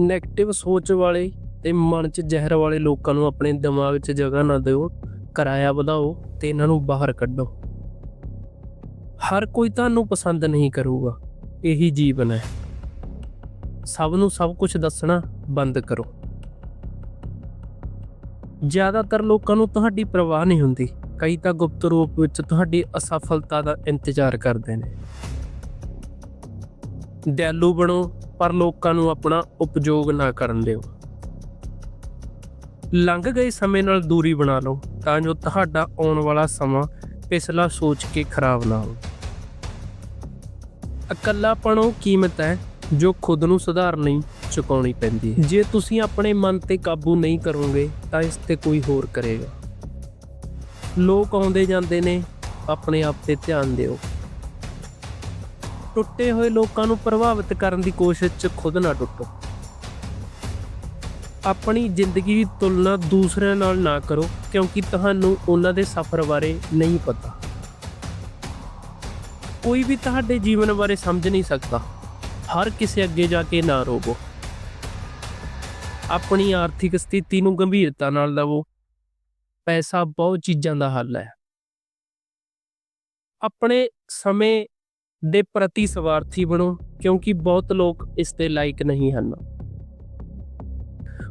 Negative ਸੋਚ ਵਾਲੇ ਤੇ ਮਨ 'ਚ ਜ਼ਹਿਰ ਵਾਲੇ ਲੋਕਾਂ ਨੂੰ ਆਪਣੇ ਦਿਮਾਗ 'ਚ ਜਗ੍ਹਾ ਨਾ ਦਿਓ, ਕਿਰਾਇਆ ਵਧਾਓ ਤੇ ਇਹਨਾਂ ਨੂੰ ਬਾਹਰ ਕੱਢੋ। ਹਰ ਕੋਈ ਤੁਹਾਨੂੰ ਪਸੰਦ ਨਹੀਂ ਕਰੂਗਾ, ਇਹੀ ਜੀਵਨ ਹੈ। ਸਭ ਨੂੰ ਸਭ ਕੁਝ ਦੱਸਣਾ ਬੰਦ ਕਰੋ। ਜ਼ਿਆਦਾਤਰ ਲੋਕਾਂ ਨੂੰ ਤੁਹਾਡੀ ਪਰਵਾਹ ਨਹੀਂ ਹੁੰਦੀ। ਕਈ ਤਾਂ ਗੁਪਤ ਰੂਪ ਵਿੱਚ ਤੁਹਾਡੀ ਅਸਫਲਤਾ ਦਾ ਇੰਤਜ਼ਾਰ ਕਰਦੇ ਨੇ। ਦਿਆਲੂ ਬਣੋ ਪਰ ਲੋਕਾਂ ਨੂੰ ਆਪਣਾ ਉਪਯੋਗ ਨਾ ਕਰਨ ਦਿਓ। ਲੰਘ ਗਏ ਸਮੇਂ ਨਾਲ ਦੂਰੀ ਬਣਾ ਲਓ, ਤਾਂ ਜੋ ਤੁਹਾਡਾ ਆਉਣ ਵਾਲਾ ਸਮਾਂ ਪਿਛਲਾ ਸੋਚ ਕੇ ਖਰਾਬ ਨਾ ਹੋ ਇਕੱਲਾਪਣ ਉਹ ਕੀਮਤ ਹੈ, ਜੋ ਖੁਦ ਨੂੰ ਸੁਧਾਰਨ ਲਈ ਚੁਕਾਉਣੀ ਪੈਂਦੀ। ਹੈ ਜੇ ਤੁਸੀਂ ਆਪਣੇ ਮਨ ਤੇ ਕਾਬੂ ਨਹੀਂ ਕਰੋਗੇ, ਤਾਂ ਇਸ ਤੇ ਕੋਈ ਹੋਰ ਕਰੇਗਾ। ਲੋਕ ਆਉਂਦੇ ਜਾਂਦੇ ਨੇ, ਆਪਣੇ ਆਪ ਤੇ ਧਿਆਨ ਦਿਓ। ਟੁੱਟੇ ਹੋਏ ਲੋਕਾਂ ਨੂੰ ਪ੍ਰਭਾਵਿਤ ਕਰਨ ਦੀ ਕੋਸ਼ਿਸ਼ 'ਚ ਖੁਦ ਨਾ ਟੁੱਟੋ। ਆਪਣੀ ਜ਼ਿੰਦਗੀ ਦੀ ਤੁਲਨਾ ਦੂਸਰਿਆਂ ਨਾਲ ਨਾ ਕਰੋ, ਕਿਉਂਕਿ ਤੁਹਾਨੂੰ ਉਹਨਾਂ ਦੇ ਸਫ਼ਰ ਬਾਰੇ ਨਹੀਂ ਪਤਾ। ਕੋਈ ਵੀ ਤੁਹਾਡੇ ਜੀਵਨ ਬਾਰੇ ਸਮਝ ਨਹੀਂ ਸਕਦਾ। ਹਰ ਕਿਸੇ ਅੱਗੇ ਜਾ ਕੇ ਨਾ ਰੋਵੋ। ਆਪਣੀ ਆਰਥਿਕ ਸਥਿਤੀ ਨੂੰ ਗੰਭੀਰਤਾ ਨਾਲ ਲਵੋ। ਪੈਸਾ ਬਹੁਤ ਚੀਜ਼ਾਂ ਦਾ ਹੱਲ ਹੈ। ਆਪਣੇ ਸਮੇਂ ਦੇ ਪ੍ਰਤੀ ਸਵਾਰਥੀ ਬਣੋ, ਕਿਉਂਕਿ ਬਹੁਤ ਲੋਕ ਇਸ ਦੇ ਲਾਇਕ ਨਹੀਂ ਹਨ।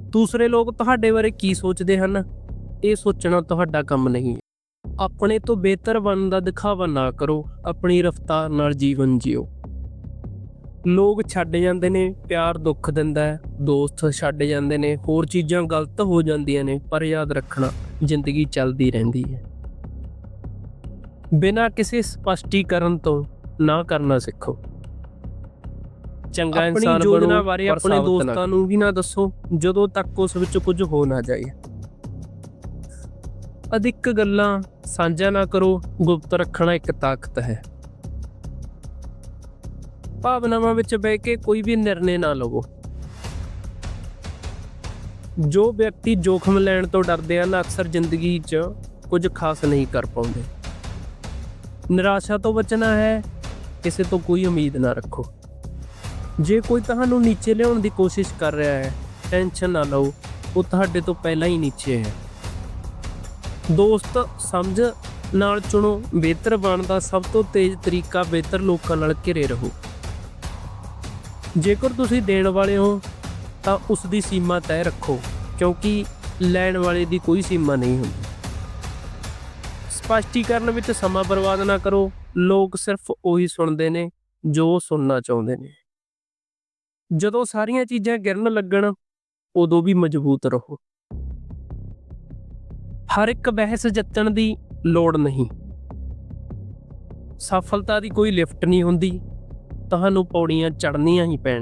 ਦੂਸਰੇ ਲੋਕ ਤੁਹਾਡੇ ਬਾਰੇ ਕੀ ਸੋਚਦੇ ਹਨ? ਇਹ ਸੋਚਣਾ ਤੁਹਾਡਾ ਕੰਮ ਨਹੀਂ ਆਪਣੇ ਤੋਂ ਬਿਹਤਰ ਬਣਨ ਦਾ ਦਿਖਾਵਾ ਨਾ ਕਰੋ, ਆਪਣੀ ਰਫ਼ਤਾਰ ਨਾਲ ਜੀਵਨ ਜਿਓ। ਲੋਕ ਛੱਡ ਜਾਂਦੇ ਨੇ, ਪਿਆਰ ਦੁੱਖ ਦਿੰਦਾ ਹੈ, ਦੋਸਤ ਛੱਡ ਜਾਂਦੇ ਨੇ, ਹੋਰ ਚੀਜ਼ਾਂ ਗਲਤ ਹੋ ਜਾਂਦੀਆਂ ਨੇ, ਪਰ ਯਾਦ ਰੱਖਣਾ, ਜ਼ਿੰਦਗੀ ਚੱਲਦੀ ਰਹਿੰਦੀ ਹੈ। ਬਿਨਾਂ ਕਿਸੇ ਸਪਸ਼ਟੀਕਰਨ ਤੋਂ ਨਾ ਕਰਨਾ ਸਿੱਖੋ। ਚੰਗਾ ਆਪਣੀ ਇਨਸਾਨ ਯੋਜਨਾ ਬਣੋ ਬਾਰੇ ਆਪਣੇ ਸਾਬਤ ਨਾ ਦੋਸਤਾਂ ਨੂੰ ਵੀ ਨਾ ਦੱਸੋ ਜਦੋਂ ਤੱਕ ਉਸ ਵਿੱਚ ਕੁਝ ਹੋ ਨਾ ਜਾਏ। ਅਧਿਕ ਗੱਲਾਂ ਸਾਂਝਾ ਨਾ ਕਰੋ ਗੁਪਤ ਰੱਖਣਾ ਇੱਕ ਤਾਕਤ ਹੈ। ਭਾਵਨਾਵਾਂ ਵਿੱਚ ਬਹਿ ਕੇ ਕੋਈ ਵੀ ਨਿਰਣੇ ਨਾ ਲਵੋ। ਜੋ ਵਿਅਕਤੀ ਜੋਖਮ ਲੈਣ ਤੋਂ ਡਰਦੇ ਹਨ ਅਕਸਰ ਜ਼ਿੰਦਗੀ 'ਚ ਕੁਝ ਖਾਸ ਨਹੀਂ ਕਰ ਪਾਉਂਦੇ। ਨਿਰਾਸ਼ਾ ਤੋਂ ਬਚਣਾ ਹੈ ਕਿਸੇ ਤੋਂ ਕੋਈ ਉਮੀਦ ਨਾ ਰੱਖੋ। ਜੇ ਕੋਈ ਤੁਹਾਨੂੰ ਨੀਚੇ ਲਿਆਉਣ ਦੀ ਕੋਸ਼ਿਸ਼ ਕਰ ਰਿਹਾ ਹੈ, ਟੈਨਸ਼ਨ ਨਾ ਲਓ, ਉਹ ਤੁਹਾਡੇ ਤੋਂ ਪਹਿਲਾਂ ਹੀ ਨੀਚੇ ਹੈ। ਦੋਸਤ, ਸਮਝ, ਨਾਲ ਚੁਣੋ, ਬਿਹਤਰ ਬਣਨ ਦਾ ਸਭ ਤੋਂ ਤੇਜ਼ ਤਰੀਕਾ ਬਿਹਤਰ ਲੋਕਾਂ ਨਾਲ ਘਿਰੇ ਰਹੋ। ਜੇਕਰ ਤੁਸੀਂ ਦੇਣ ਵਾਲੇ ਹੋ, ਤਾਂ ਉਸ ਦੀ ਸੀਮਾ ਤੈਅ ਰੱਖੋ, ਕਿਉਂਕਿ ਲੈਣ ਵਾਲੇ ਦੀ ਕੋਈ ਸੀਮਾ ਨਹੀਂ ਹੁੰਦੀ। ਸਪਸ਼ਟੀਕਰਨ ਵਿੱਚ ਸਮਾਂ ਬਰਬਾਦ ਨਾ ਕਰੋ। ਲੋਕ ਸਿਰਫ ਉਹੀ ਸੁਣਦੇ ਨੇ ਜੋ ਉਹ ਸੁਣਨਾ ਚਾਹੁੰਦੇ ਨੇ। ਜਦੋਂ ਸਾਰੀਆਂ ਚੀਜ਼ਾਂ ਗਿਰਨ ਲੱਗਣ, ਉਦੋਂ ਵੀ ਮਜ਼ਬੂਤ ਰਹੋ। ਹਰ ਇੱਕ ਬਹਿਸ ਜਿੱਤਣ ਦੀ ਲੋੜ ਨਹੀਂ। ਸਫਲਤਾ ਦੀ ਕੋਈ ਲਿਫਟ ਨਹੀਂ ਹੁੰਦੀ। ਤੁਹਾਨੂੰ ਪੌੜੀਆਂ ਚੜ੍ਹਨੀਆਂ ਹੀ ਪੈਣੀਆਂ।